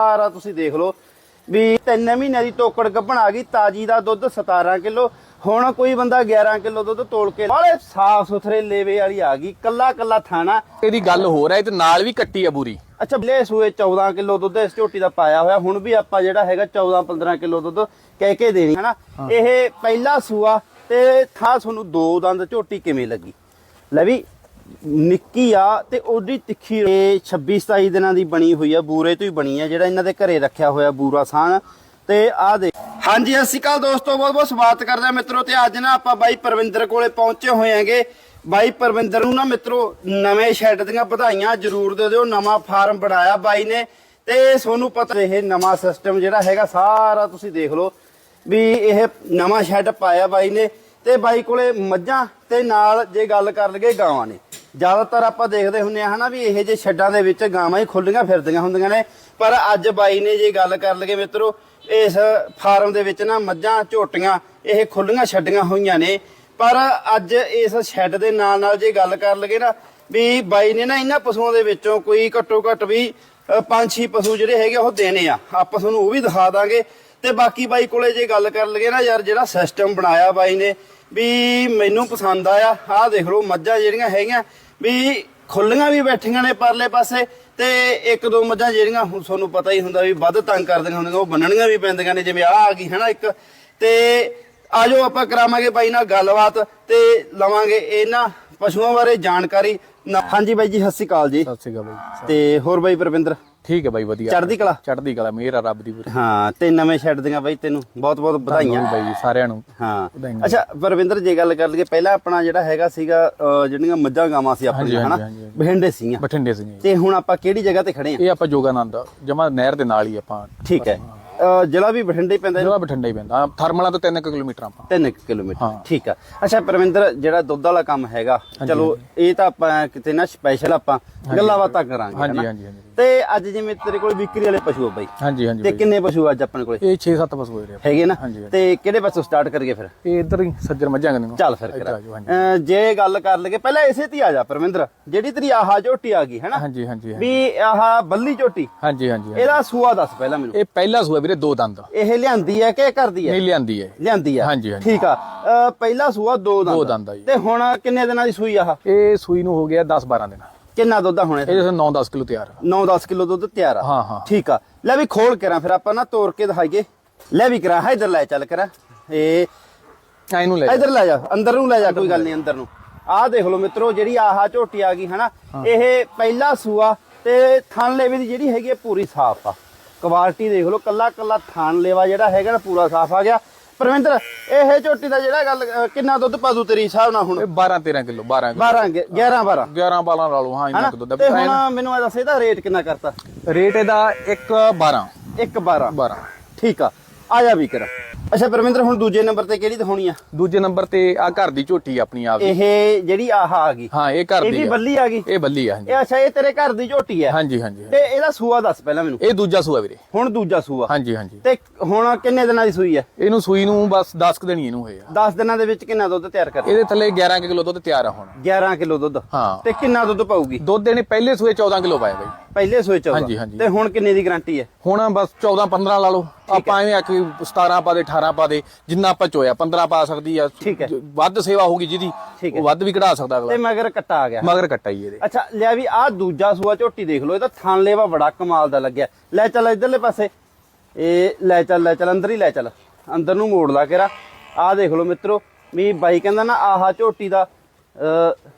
ਸਾਰਾ ਤੁਸੀਂ ਦੇਖ ਲਓ ਵੀ ਤਿੰਨ ਮਹੀਨਿਆਂ ਦੀ ਤੋਕੜ ਗੱਭਣ ਆ ਗਈ ਤਾਜੀ ਦਾ ਦੁੱਧ 17 ਕਿਲੋ ਹੁਣ ਕੋਈ ਬੰਦਾ 11 ਕਿਲੋ ਦੁੱਧ ਤੋਲ ਕੇ ਬਾਲੇ ਸਾਫ਼ ਸੁਥਰੇ ਲੇਵੇ ਵਾਲੀ ਆ ਗਈ ਕੱਲਾ ਕੱਲਾ ਥਾਣਾ। ਇਹਦੀ ਗੱਲ ਹੋ ਰਹੀ ਤੇ ਨਾਲ ਵੀ ਕੱਟੀ ਆ ਬੂਰੀ। ਅੱਛਾ ਬਲੇ ਸੂਏ 14 ਕਿਲੋ ਦੁੱਧ ਇਸ ਝੋਟੀ ਦਾ ਪਾਇਆ ਹੋਇਆ ਹੁਣ ਵੀ ਆਪਾਂ ਜਿਹੜਾ ਹੈਗਾ 14 15 ਕਿਲੋ ਦੁੱਧ ਕਹਿ ਕੇ ਦੇਣੀ ਹਨਾ? ਇਹ ਪਹਿਲਾ ਸੂਆ ਤੇ ਥਾਂ ਤੁਹਾਨੂੰ ਦੋ ਦੰਦ ਝੋਟੀ ਕਿਵੇਂ ਲੱਗੀ? ਲੈ ਵੀ ਨਿੱਕੀ ਆ ਤੇ ਉਹਦੀ ਤਿੱਖੀ ਇਹ 26 27 ਦਿਨਾਂ ਦੀ ਬਣੀ ਹੋਈ ਆ, ਬੂਰੇ ਤੋਂ ਹੀ ਬਣੀ ਆ, ਜਿਹੜਾ ਇਹਨਾਂ ਦੇ ਘਰੇ ਰੱਖਿਆ ਹੋਇਆ ਬੂਰਾ ਸਾਨ। ਤੇ ਆ ਦੇ ਹਾਂਜੀ, ਸਤਿ ਸ਼੍ਰੀ ਅਕਾਲ ਦੋਸਤੋ, ਬਹੁਤ ਬਹੁਤ ਸਵਾਗਤ ਕਰਦੇ ਆ ਮਿੱਤਰੋ, ਤੇ ਅੱਜ ਨਾ ਆਪਾਂ ਬਾਈ ਪਰਵਿੰਦਰ ਕੋਲੇ ਪਹੁੰਚੇ ਹੋਏ ਆਂਗੇ ਬਾਈ ਪਰਵਿੰਦਰ ਨੂੰ ਨਾ ਮਿੱਤਰੋ, ਨਵੇਂ ਸ਼ੈੱਡ ਦੀਆਂ ਵਧਾਈਆਂ ਜ਼ਰੂਰ ਦੇ ਦਿਓ, ਨਵਾਂ ਫਾਰਮ ਬਣਾਇਆ ਬਾਈ ਨੇ। ਤੇ ਤੁਹਾਨੂੰ ਪਤਾ ਇਹ ਨਵਾਂ ਸਿਸਟਮ ਜਿਹੜਾ ਹੈਗਾ, ਸਾਰਾ ਤੁਸੀਂ ਦੇਖ ਲਓ ਵੀ ਇਹ ਨਵਾਂ ਸ਼ੈੱਡ ਪਾਇਆ ਬਾਈ ਨੇ। ਤੇ ਬਾਈ ਕੋਲੇ ਮੱਝਾਂ ਤੇ ਨਾਲ ਜੇ ਗੱਲ ਕਰ ਲਈਏ ਗਾਵਾਂ ਨੇ। ਜ਼ਿਆਦਾਤਰ ਆਪਾਂ ਦੇਖਦੇ ਹੁੰਨੇ ਆ ਹਨਾ ਵੀ ਇਹ ਜੇ ਛੱਡਾਂ ਦੇ ਵਿੱਚ ਗਾਵਾਂ ਹੀ ਖੁੱਲੀਆਂ ਫਿਰਦੀਆਂ ਹੁੰਦੀਆਂ ਨੇ। ਪਰ ਅੱਜ ਬਾਈ ਨੇ ਜੇ ਗੱਲ ਕਰ ਲਈਏ ਮਿੱਤਰੋ, ਇਸ ਫਾਰਮ ਦੇ ਵਿੱਚ ਨਾ ਮੱਝਾਂ, ਝੋਟੀਆਂ, ਇਹ ਖੁੱਲੀਆਂ ਛੱਡੀਆਂ ਹੋਈਆਂ ਨੇ। ਪਰ ਅੱਜ ਇਸ ਸ਼ੈੱਡ ਦੇ ਨਾਲ ਨਾਲ ਜੇ ਗੱਲ ਕਰ ਲਈਏ ਨਾ ਵੀ ਬਾਈ ਨੇ ਨਾ ਇਹਨਾਂ ਪਸ਼ੂਆਂ ਦੇ ਵਿੱਚੋਂ ਕੋਈ ਘੱਟੋ ਘੱਟ ਵੀ ਪੰਜ ਛੇ ਪਸ਼ੂ ਜਿਹੜੇ ਹੈਗੇ ਉਹ ਦੇਣੇ ਆ। ਆਪਾਂ ਤੁਹਾਨੂੰ ਉਹ ਵੀ ਦਿਖਾ ਦਾਂਗੇ। ਤੇ ਬਾਕੀ ਬਾਈ ਕੋਲੇ ਜੇ ਗੱਲ ਕਰ ਲਈਏ ਨਾ ਯਾਰ ਜਿਹੜਾ ਸਿਸਟਮ ਬਣਾਇਆ ਬਾਈ ਨੇ ਵੀ ਮੈਨੂੰ ਪਸੰਦ ਆਇਆ। ਆਹ ਦੇਖ ਲਓ ਮੱਝਾਂ ਜਿਹੜੀਆਂ ਹੈਗੀਆਂ ਵੀ ਖੁੱਲੀਆਂ ਵੀ ਬੈਠੀਆਂ ਨੇ ਪਰਲੇ ਪਾਸੇ ਤੇ ਇੱਕ ਦੋ ਮੱਝਾਂ ਜਿਹੜੀਆਂ ਹੁਣ ਤੁਹਾਨੂੰ ਪਤਾ ਹੀ ਹੁੰਦਾ ਵੀ ਵੱਧ ਤੰਗ ਕਰਦੀਆਂ ਹੁੰਦੀਆਂ ਉਹ ਬੰਨਣੀਆਂ ਵੀ ਪੈਂਦੀਆਂ ਨੇ ਜਿਵੇਂ ਆਹ ਆ ਗਈ ਹੈਨਾ ਇੱਕ। ਤੇ ਆਜੋ ਆਪਾਂ ਕਰਾਵਾਂਗੇ ਬਾਈ ਨਾਲ ਗੱਲਬਾਤ ਤੇ ਲਵਾਂਗੇ ਇਹਨਾਂ ਪਸ਼ੂਆਂ ਬਾਰੇ ਜਾਣਕਾਰੀ। ਹਾਂਜੀ ਬਾਈ ਜੀ ਸਤਿ ਸ਼੍ਰੀ ਅਕਾਲ ਜੀ। ਸਤਿ ਸ਼੍ਰੀ ਅਕਾਲ ਬਾਈ। ਤੇ ਹੋਰ ਬਾਈ ਪਰਵਿੰਦਰ? ਠੀਕ ਹੈ ਬਾਈ ਵਧੀਆ। ਚੜ੍ਹਦੀ ਕਲਾ? ਚੜ੍ਹਦੀ ਕਲਾ ਮੇਰ ਆ ਰੱਬ ਦੀ ਪੂਰੀ ਹਾਂ ਤੇ ਨਵੇਂ ਛੱਡ ਦੀਆਂ ਬਾਈ ਤੈਨੂੰ ਬਹੁਤ ਬਹੁਤ ਵਧਾਈਆਂ। ਬਾਈ ਸਾਰਿਆਂ ਨੂੰ। ਹਾਂ। ਅੱਛਾ ਪਰਵਿੰਦਰ ਜੇ ਗੱਲ ਕਰ ਲਈਏ ਪਹਿਲਾਂ ਆਪਣਾ ਜਿਹੜਾ ਹੈਗਾ ਸੀਗਾ ਜਿਹੜੀਆਂ ਮੱਝਾਂ ਗਾਵਾਂ ਸੀ ਆਪਣੀਆਂ ਹਨਾ। ਬਹਿੰਡੇ ਸੀਗੀਆਂ। ਬਠਿੰਡੇ ਜੀ ਤੇ ਹੁਣ ਆਪਾਂ ਕਿਹੜੀ ਜਗ੍ਹਾ ਤੇ ਖੜੇ ਆ? ਇਹ ਆਪਾਂ ਜੋਗਾਨੰਦ ਜਮਾ ਨਹਿਰ ਦੇ ਨਾਲ ਹੀ ਆਪਾਂ। ਠੀਕ ਹੈ। ਜ਼ਿਲ੍ਹਾ ਵੀ ਬਠਿੰਡੇ ਹੀ ਪੈਂਦਾ ਜਮਾ ਬਠਿੰਡਾ ਹੀ ਪੈਂਦਾ। ਥਰਮਲਾ ਤੋਂ 3 ਕਿਲੋਮੀਟਰ ਆਪਾਂ। 3 ਕਿਲੋਮੀਟਰ। ਠੀਕ ਆ। ਅੱਛਾ ਪਰਵਿੰਦਰ ਜਿਹੜਾ ਦੁੱਧ ਵਾਲਾ ਕੰਮ ਹੈਗਾ ਚਲੋ ਇਹ ਤਾਂ ਆਪਾਂ ਕਿਤੇ ਨਾ ਸਪੈਸ਼ਲ ਆਪਾਂ ਗੱਲਾਂ ਬਾਤਾਂ ਕਰਾਂਗੇ? ਹਾਂਜੀ ਹਾਂਜੀ। ਤੇ ਅੱਜ ਜਿਵੇਂ ਤੇਰੇ ਕੋਲ ਵਿਕਰੀ ਵਾਲੇ ਪਸ਼ੂ ਆ ਬਾਈ। ਹਾਂਜੀ ਹਾਂਜੀ ਤੇ। ਕਿੰਨੇ ਪਸ਼ੂ ਅੱਜ ਆਪਣੇ ਕੋਲੇ? ਇਹ 6-7 ਪਸ਼ੂ ਨੇ ਆਪਣੇ। ਹੈਗੇ ਨਾ। ਤੇ ਕਿਹੜੇ ਪਾਸੋਂ ਸਟਾਰਟ ਕਰੀਏ ਫਿਰ? ਇਹ ਇੱਧਰ ਹੀ ਸੱਜਰ ਮੱਝਾਂ ਕੰਨੇ ਚੱਲ ਫਿਰ ਕਰਾਂ। ਜੇ ਗੱਲ ਕਰ ਲਈਏ ਪਹਿਲਾਂ ਇਸੇ ਤੇ ਹੀ ਆ ਜਾ ਪਰਵਿੰਦਰ ਜਿਹੜੀ ਤੇਰੀ ਆਹਾ ਝੋਟੀ ਆ ਗਈ ਹੈਨਾ ਹਾਂਜੀ ਹਾਂਜੀ। ਵੀ ਆਹ ਬੱਲੀ ਝੋਟੀ। ਹਾਂਜੀ ਹਾਂਜੀ। ਇਹਦਾ ਸੂਆ ਦੱਸ ਪਹਿਲਾਂ ਮੈਨੂੰ। ਇਹ ਪਹਿਲਾ ਸੂਆ ਵੀਰੇ ਦੋ ਦੰਦ। ਇਹ ਲਿਆਂਦੀ ਹੈ ਕਿ ਘਰ ਦੀ ਹੈ? ਨਹੀਂ ਲਿਆਂਦੀ ਹੈ। ਲਿਆਂਦੀ ਆ ਹਾਂਜੀ, ਹਾਂਜੀ। ਠੀਕ ਆ। ਪਹਿਲਾ ਸੂਆ ਦੋ ਦੰਦ ਦੋ ਦੰਦ ਆ। ਤੇ ਹੁਣ ਕਿੰਨੇ ਦਿਨਾਂ ਦੀ ਸੂਈ ਆਹ? ਇਹ ਸੂਈ ਨੂੰ ਹੋ ਗਿਆ 10-12 ਦਿਨ। ਕਿੰਨਾ ਦੁੱਧ ਆ ਹੁਣ ਇਹ ਜਿਵੇਂ 9-10 ਕਿਲੋ ਤਿਆਰ ਆ। 9-10 ਕਿਲੋ ਦੁੱਧ ਤਿਆਰ ਆ। ਹਾਂ, ਹਾਂ। ਠੀਕ ਆ। ਲੈ ਵੀ ਖੋਲ ਕਰਾਂ ਫਿਰ ਆਪਾਂ ਨਾ ਤੋੜ ਕੇ ਦਿਖਾਈਏ। ਲੈ ਵੀ ਕਰਾਂ ਇਧਰ ਲੈ ਚੱਲ ਕਰਾਂ। ਇਹ ਆ ਇਹਨੂੰ ਲੈ ਜਾ। ਇਧਰ ਲੈ ਜਾ ਅੰਦਰ ਨੂੰ ਲੈ ਜਾ ਕੋਈ ਗੱਲ ਨਹੀਂ ਅੰਦਰ ਨੂੰ। ਆਹ ਦੇਖ ਲਓ ਮਿੱਤਰੋ ਜਿਹੜੀ ਆਹਾ ਝੋਟੀ ਆ ਗਈ ਹਨਾ? ਇਹ ਪਹਿਲਾ ਸੂਆ ਤੇ ਥਣ ਲੇਵੇ ਦੀ ਜਿਹੜੀ ਹੈਗੀ ਪੂਰੀ ਸਾਫ਼ ਆ। ਕੁਆਲਿਟੀ ਦੇਖ ਲਓ ਕੱਲਾ ਕੱਲਾ ਥਣ ਲੇਵਾ ਜਿਹੜਾ ਹੈਗਾ ਨਾ ਪੂਰਾ ਸਾਫ਼ ਆ ਗਿਆ। ਪਰਵਿੰਦਰ ਇਹ ਝੋਟੀ ਦਾ ਜਿਹੜਾ ਗੱਲ ਕਿੰਨਾ ਦੁੱਧ ਪਾਦੂ ਤੇਰੀ ਹਿਸਾਬ ਨਾਲ ਹੁਣ? ਇਹ 12-13 ਕਿਲੋ 12 ਕਿਲੋ। 12 11 12 11 ਬਾਲਾਂ ਲਾ ਲਓ ਹਾਂ ਇਹਨਾਂ ਹਨਾ? ਕੁ ਦੁੱਧ ਤੇ ਹੁਣ ਮੈਨੂੰ ਇਹ ਦੱਸ ਇਹਦਾ ਰੇਟ ਕਿੰਨਾ ਕਰਤਾ? ਰੇਟ ਇਹਦਾ 1 12 1 12 12 ਠੀਕ ਆ ਆ ਜਾ ਵੀ ਕਰ ਅੱਛਾ ਪਰਮਿੰਦਰ ਹੁਣ ਦੂਜੇ ਨੰਬਰ ਤੇ ਕਿਹੜੀ ਦਿਖਾਉਣੀ ਆ? ਦੂਜੇ ਨੰਬਰ ਤੇ ਆ ਘਰ ਦੀ ਝੋਟੀ ਆਪਣੀ ਆਪ ਦੀ। ਇਹ ਜਿਹੜੀ ਆਹ ਆ ਗਈ। ਹਾਂ ਇਹ ਘਰ ਇਹ ਦੀ ਵੀ ਆ। ਬੱਲੀ ਆ ਗਈ? ਇਹ ਬੱਲੀ ਆ ਹਾਂਜੀ। ਇਹ ਅੱਛਾ ਇਹ ਤੇਰੇ ਘਰ ਦੀ ਝੋਟੀ ਹੈ ਹਾਂਜੀ ਹਾਂਜੀ ਤੇ ਇਹਦਾ ਸੂਆ ਦੱਸ ਪਹਿਲਾਂ ਮੈਨੂੰ। ਇਹ ਦੂਜਾ ਸੂਆ ਵੀਰੇ। ਹੁਣ ਦੂਜਾ ਸੂਆ। ਹਾਂਜੀ ਹਾਂਜੀ। ਤੇ ਹੁਣ ਕਿੰਨੇ ਦਿਨਾਂ ਦੀ ਸੂਈ ਹੈ ਇਹਨੂੰ ਸੂਈ ਨੂੰ ਬਸ 10 ਕੁ ਦਿਨ ਇਹਨੂੰ ਹੋਏ ਆ। 10 ਦਿਨਾਂ ਦੇ ਵਿੱਚ ਕਿੰਨਾ ਦੁੱਧ ਤਿਆਰ ਕਰ ਇਹਦੇ ਥੱਲੇ 11 ਕੁ ਕਿਲੋ ਦੁੱਧ ਤਿਆਰ ਆ ਹੁਣ। 11 ਕਿਲੋ ਦੁੱਧ। ਹਾਂ। ਤੇ ਕਿੰਨਾ ਦੁੱਧ ਪਾਊਗੀ? ਦੁੱਧ ਇਹਨੇ ਪਹਿਲੇ ਸੂਏ 14 ਕਿਲੋ ਪਾਇਆ ਬਾਈ। ਪਹਿਲੇ ਸੂਏ ਚ ਹਾਂਜੀ, ਹਾਂਜੀ। ਤੇ ਹੁਣ ਕਿੰਨੇ ਦੀ ਗਾਰੰਟੀ ਹੈ? ਹੁਣ ਬਸ 14 15 ਲਾ ਲਓ। ਆਪਾਂ ਐਵੇਂ ਆਖੀ 17 ਪਾ ਦੇ 18 ਪਾ ਦੇ ਜਿੰਨਾ ਆਪਾਂ ਚੋਇਆ 15 ਪਾ ਸਕਦੀ ਆ। ਠੀਕ ਹੈ। ਜ- ਵੱਧ ਸੇਵਾ ਹੋਊਗੀ ਜਿਹਦੀ ਠੀਕ ਹੈ। ਉਹ ਵੱਧ ਵੀ ਕਢਾ ਸਕਦਾ ਤੇ ਅਗਲਾ ਮਗਰ ਕੱਟਾ ਆ ਗਿਆ। ਮਗਰ ਕੱਟਾ ਹੀ ਇਹਦੇ। ਅੱਛਾ ਲਿਆ ਵੀ ਆਹ ਦੂਜਾ ਸੂਆ ਝੋਟੀ ਦੇਖ ਲਓ ਇਹਦਾ ਥਣ ਲੇਵਾ ਬੜਾ ਕਮਾਲ ਦਾ ਲੱਗਿਆ। ਲੈ ਚੱਲ ਇਧਰਲੇ ਪਾਸੇ। ਇਹ ਲੈ ਚੱਲ ਲੈ ਚੱਲ ਅੰਦਰ ਹੀ ਲੈ ਚੱਲ। ਅੰਦਰ ਨੂੰ ਮੋੜ ਲਾ ਕੇਰਾ। ਆਹ ਦੇਖ ਲਓ ਮਿੱਤਰੋ ਵੀ ਬਾਈ ਕਹਿੰਦਾ ਨਾ ਆਹਾ ਝੋਟੀ ਦਾ ਅਹ,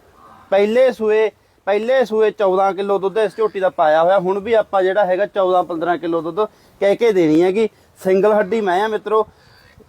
ਪਹਿਲੇ ਸੂਏ ਪਹਿਲੇ ਸੂਏ 14 ਕਿਲੋ ਦੁੱਧ ਇਸ ਝੋਟੀ ਦਾ ਪਾਇਆ ਹੋਇਆ। ਹੁਣ ਵੀ ਆਪਾਂ ਜਿਹੜਾ ਹੈਗਾ 14 15 ਕਿਲੋ ਦੁੱਧ ਕਹਿ ਕੇ ਦੇਣੀ ਹੈਗੀ। ਸਿੰਗਲ ਹੱਡੀ ਮੈਂ ਆ ਮਿੱਤਰੋ।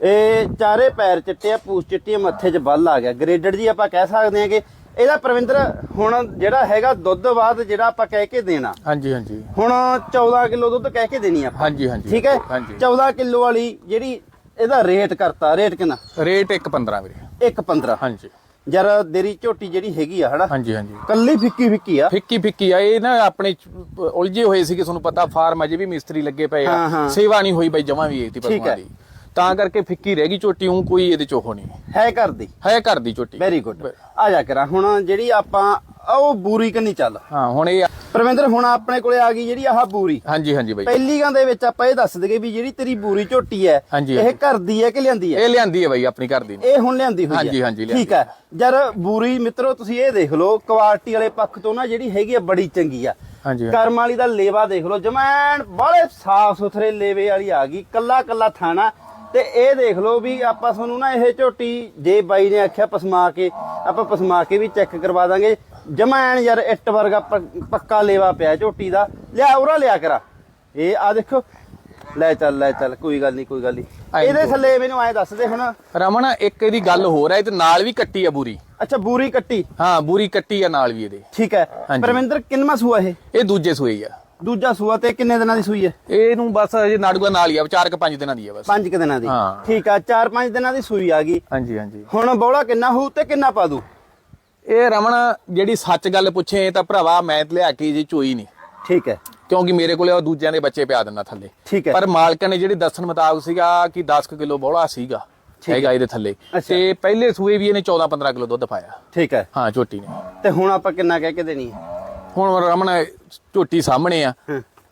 ਇਹ ਚਾਰੇ ਪੈਰ ਚਿੱਟੇ ਆ ਪੂਛ ਚਿੱਟੀ ਆ ਮੱਥੇ 'ਚ ਬੱਲ ਆ ਗਿਆ। ਗ੍ਰੇਡਡ ਜੀ ਆਪਾਂ ਕਹਿ ਸਕਦੇ ਹਾਂ ਕਿ ਇਹਦਾ ਪ੍ਰਵਿੰਦਰ ਹੁਣ ਜਿਹੜਾ ਹੈਗਾ ਦੁੱਧ ਬਾਅਦ ਜਿਹੜਾ ਆਪਾਂ ਕਹਿ ਕੇ ਦੇਣਾ। ਹਾਂਜੀ ਹਾਂਜੀ। ਹੁਣ 14 ਕਿਲੋ ਦੁੱਧ ਕਹਿ ਕੇ ਦੇਣੀ ਆਪਾਂ। ਹਾਂਜੀ ਹਾਂਜੀ। ਠੀਕ ਹੈ? ਹਾਂਜੀ। 14 ਕਿਲੋ ਵਾਲੀ ਜਿਹੜੀ ਇਹਦਾ ਰੇਟ ਕਰਤਾ ਰੇਟ ਕਿੰਨਾ? ਰੇਟ 1.15 ਵੀਰੇ। 1.15 ਹਾਂਜੀ। ਜਰ ਦੇਰੀ ਝੋਟੀ ਜਿਹੜੀ ਹੈਗੀ ਆ ਹਨਾ? ਹਾਂਜੀ ਹਾਂਜੀ। ਕੱਲੀ ਫਿੱਕੀ ਫਿੱਕੀ ਆ। ਫਿੱਕੀ ਫਿੱਕੀ ਆ ਇਹ ਨਾ ਆਪਣੇ ਉਲਝੇ ਹੋਏ ਸੀ ਕਿ ਤੁਹਾਨੂੰ ਪਤਾ ਫਾਰਮ ਅਜੇ ਵੀ ਮਿਸਤਰੀ ਲੱਗੇ ਪਏ। ਆ। ਸੇਵਾ ਨਹੀਂ ਹੋਈ ਬਈ ਜਮਾ ਵੀ ਇਹਦੀ। ਪਸ਼ੂਆਂ ਦੀ। ਤਾਂ ਕਰਕੇ ਫਿੱਕੀ ਰਹਿ ਗਈ ਝੋਟੀ ਹੂੰ ਕੋਈ ਇਹਦੇ ਚੋਂ ਨਹੀਂ। ਹੈ ਕਰਦੀ ਹੈ ਘਰ ਦੀ ਝੋਟੀ। ਵੈਰੀ ਗੁੱਡ ਆ ਜਾ ਕਰਾਂ। ਹੁਣ ਜਿਹੜੀ ਆਪਾਂ ਉਹ ਬੂਰੀ ਕੰਨੀ ਚੱਲ। ਹਾਂ ਹੁਣ ਇਹ ਪਰਵਿੰਦਰ ਹੁਣ ਆਪਣੇ ਕੋਲੇ ਆ ਗਈ ਜਿਹੜੀ ਆਹ ਬੂਰੀ। ਹਾਂਜੀ ਹਾਂਜੀ ਬਾਈ। ਪਹਿਲੀ ਗਾਂ ਦੇ ਵਿੱਚ ਆਪਾਂ ਇਹ ਦੱਸ ਦਈਏ ਵੀ ਜਿਹੜੀ ਤੇਰੀ ਬੂਰੀ ਝੋਟੀ ਹੈ ਇਹ ਘਰ ਦੀ ਹੈ ਕਿ ਲਿਆਂਦੀ ਹੈ? ਇਹ ਲਿਆਂਦੀ ਹੈ ਬਾਈ ਆਪਣੀ ਘਰ ਦੀ। ਇਹ ਹੁਣ ਲਿਆਂਦੀ ਹੋਈ ਹੈ। ਹਾਂਜੀ, ਹਾਂਜੀ। ਠੀਕ ਹੈ। ਜਰ ਬੂਰੀ ਮਿੱਤਰੋ ਤੁਸੀਂ ਇਹ ਦੇਖ ਲਓ ਕੁਆਲਿਟੀ ਵਾਲੇ ਪੱਖ ਤੋਂ ਨਾ ਜਿਹੜੀ ਹੈਗੀ ਆ ਬੜੀ ਚੰਗੀ ਆ। ਹਾਂਜੀ ਕਰਮ ਵਾਲੀ ਦਾ ਲੇਵਾ ਦੇਖ ਲਓ ਜਮੈਨ ਬੜੇ ਸਾਫ਼ ਸੁਥਰੇ ਲੇਵੇ ਵਾਲੀ ਆ ਗਈ ਕੱਲਾ ਕੱਲਾ ਥਾਣਾ। ਤੇ ਇਹ ਦੇਖ ਲਓ ਵੀ ਆਪਾਂ ਤੁਹਾਨੂੰ ਨਾ ਇਹ ਝੋਟੀ ਜੇ ਬਾਈ ਨੇ ਆਖਿਆ ਪਸਮਾ ਕੇ ਆਪਾਂ ਪਸਮਾ ਕੇ ਵੀ ਚੈੱਕ ਕਰਵਾ ਦਾਂਗੇ। ਜਮੈਨ ਯਾਰ ਇੱਟ ਵਰਗਾ ਪੱਕਾ ਲੇਵਾ ਪਿਆ ਝੋਟੀ ਦਾ। ਲਿਆ ਉਰਾ ਲਿਆ ਕਰਾ। ਇਹ ਆ ਦੇਖੋ। ਲੈ ਚੱਲ ਲੈ ਚੱਲ ਕੋਈ ਗੱਲ ਨਹੀਂ ਕੋਈ ਗੱਲ ਨਹੀਂ ਇਹਦੇ ਥੱਲੇ ਮੈਨੂੰ ਐ ਦੱਸ ਦੇ ਹੁਣ। ਰਮਨ ਇੱਕ ਇਹਦੀ ਗੱਲ ਹੋਰ ਹੈ ਇਹ ਤੇ ਨਾਲ ਵੀ ਕੱਟੀ ਆ ਬੂਰੀ। ਅੱਛਾ ਬੂਰੀ ਕੱਟੀ। ਹਾਂ ਬੂਰੀ ਕੱਟੀ ਆ ਨਾਲ ਵੀ ਇਹਦੇ। ਠੀਕ ਹੈ। ਪਰਮਿੰਦਰ ਕਿੰਨਵਾਂ ਸੂਆ ਇਹ? ਇਹ ਦੂਜੇ ਸੂਏ ਹੀ ਆ। ਦੂਜਾ ਸੂਆ ਤੇ ਕਿੰਨੇ ਦਿਨਾਂ ਦੀ ਸੂਈ ਹੈ? ਇਹਨੂੰ ਬਸ ਅਜੇ ਨਾੜੂਆ ਨਾਲ ਹੀ ਆ ਚਾਰ ਕ ਪੰਜ ਦਿਨਾਂ ਦੀ ਆ ਬਸ। ਪੰਜ ਕੁ ਦਿਨਾਂ ਦੀ। ਠੀਕ ਆ ਚਾਰ ਪੰਜ ਦਿਨਾਂ ਦੀ ਸੂਈ ਆ ਗਈ। ਹਾਂਜੀ ਹਾਂਜੀ। ਹੁਣ ਬੋਲਾ ਕਿੰਨਾ ਹੋਊ ਤੇ ਕਿੰਨਾ ਪਾ ਦੂ ਇਹ ਰਮਨ ਜਿਹੜੀ ਸੱਚ ਗੱਲ ਪੁੱਛੇ ਤਾਂ ਭਰਾਵਾ ਮੈਂ ਲਿਆ ਕੇ ਜੀ ਚੋਈ ਨਹੀਂ। ਠੀਕ ਹੈ। ਕਿਉਂਕਿ ਮੇਰੇ ਕੋਲੇ ਉਹ ਦੂਜਿਆਂ ਦੇ ਬੱਚੇ ਪਿਆ ਦਿੰਦਾ ਥੱਲੇ। ਠੀਕ ਹੈ। ਪਰ ਮਾਲਕਾਂ ਨੇ ਜਿਹੜੀ ਦੱਸਣ ਮੁਤਾਬਕ ਸੀਗਾ ਕਿ 10 ਕਿਲੋ ਬੋਲਾ ਸੀਗਾ ਹੈਗਾ ਇਹਦੇ ਥੱਲੇ। ਤੇ ਪਹਿਲੇ ਸੂਏ ਵੀ ਇਹਨੇ 14 15 ਕਿਲੋ ਦੁੱਧ ਪਾਇਆ। ਠੀਕ ਹੈ। ਹਾਂ ਝੋਟੀ ਨੇ। ਤੇ ਹੁਣ ਆਪਾਂ ਕਿੰਨਾ ਕਹਿ ਕੇ ਦੇਣੀ ਹੈ? ਹੁਣ ਰਮਨ ਝੋਟੀ ਸਾਹਮਣੇ ਆ।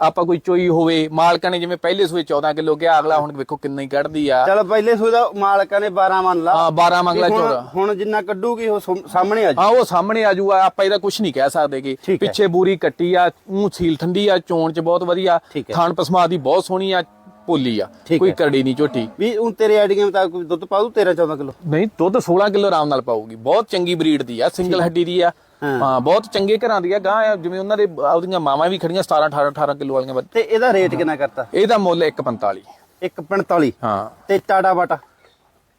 ਆਪਾਂ ਕੋਈ ਚੋਈ ਹੋਵੇ ਮਾਲਕਾਂ ਨੇ ਜਿਵੇਂ ਪਹਿਲੇ ਸੂਏ 14 ਕਿਲੋ ਕਿਹਾ ਅਗਲਾ ਹੁਣ ਵੇਖੋ ਕਿੰਨਾ ਹੀ ਕੱਢਦੀ ਆ। ਚਲ ਪਹਿਲੇ ਸੂਈ ਦਾ ਮਾਲਕਾਂ ਨੇ 12 ਮੰਨ ਲਾ। ਹਾਂ 12 ਮੰਗਲਾ ਵੀ ਹੁਣ- ਚੋਰਾ ਹੁਣ ਜਿੰਨਾ ਕੱਢੂਗੀ ਉਹ ਸਾਹਮਣੇ ਆ ਹਾਂ ਉਹ ਸਾਹਮਣੇ ਆ ਜੂਗਾ ਆਪਾਂ ਇਹਦਾ ਕੁਝ ਨਹੀਂ ਕਹਿ ਸਕਦੇ ਕਿ। ਪਿੱਛੇ ਬੂਰੀ ਕੱਟੀ ਆ ਉਹ ਸੀਲ ਠੰਡੀ ਆ ਚੋਣ ਚ ਬਹੁਤ ਵਧੀਆ। ਥਾਣ ਪਸਮਾ ਦੀ ਬਹੁਤ ਸੋਹਣੀ ਆ ਪੋਲੀ ਆ। ਕੋਈ। ਕਰੜੀ ਨਹੀਂ ਝੋਟੀ। ਵੀ ਹੁਣ ਤੇਰੇ ਆਈਡੀਆ ਮੁਤਾਬਕ ਕੋਈ ਦੁੱਧ ਪਾ ਦੂ 13 14 ਕਿਲੋ? ਨਹੀਂ ਦੁੱਧ 16 ਕਿਲੋ ਆਰਾਮ ਨਾਲ ਪਾਊਗੀ। ਬਹੁਤ ਚੰਗੀ ਬਰੀਡ ਦੀ ਆ ਸਿੰਗਲ ਹੱਡੀ ਦੀ ਆ। ਹਾਂ। ਬਹੁਤ ਚੰਗੇ ਘਰਾਂ ਦੀ ਆ ਗਾਂ ਜਿਵੇਂ ਉਹਨਾਂ ਦੇ ਆਪਦੀਆਂ ਮਾਵਾਂ ਵੀ ਖੜੀਆਂ 17 18 18 ਕਿਲੋ ਵਾਲੀਆਂ ਬੱਚੇ। ਤੇ ਇਹਦਾ ਰੇਟ ਕਿੰਨਾ ਕਰਤਾ? ਇਹਦਾ ਮੁੱਲ 145 145 ਹਾਂ। ਤੇ ਟਾਟਾ ਬਾਟਾ?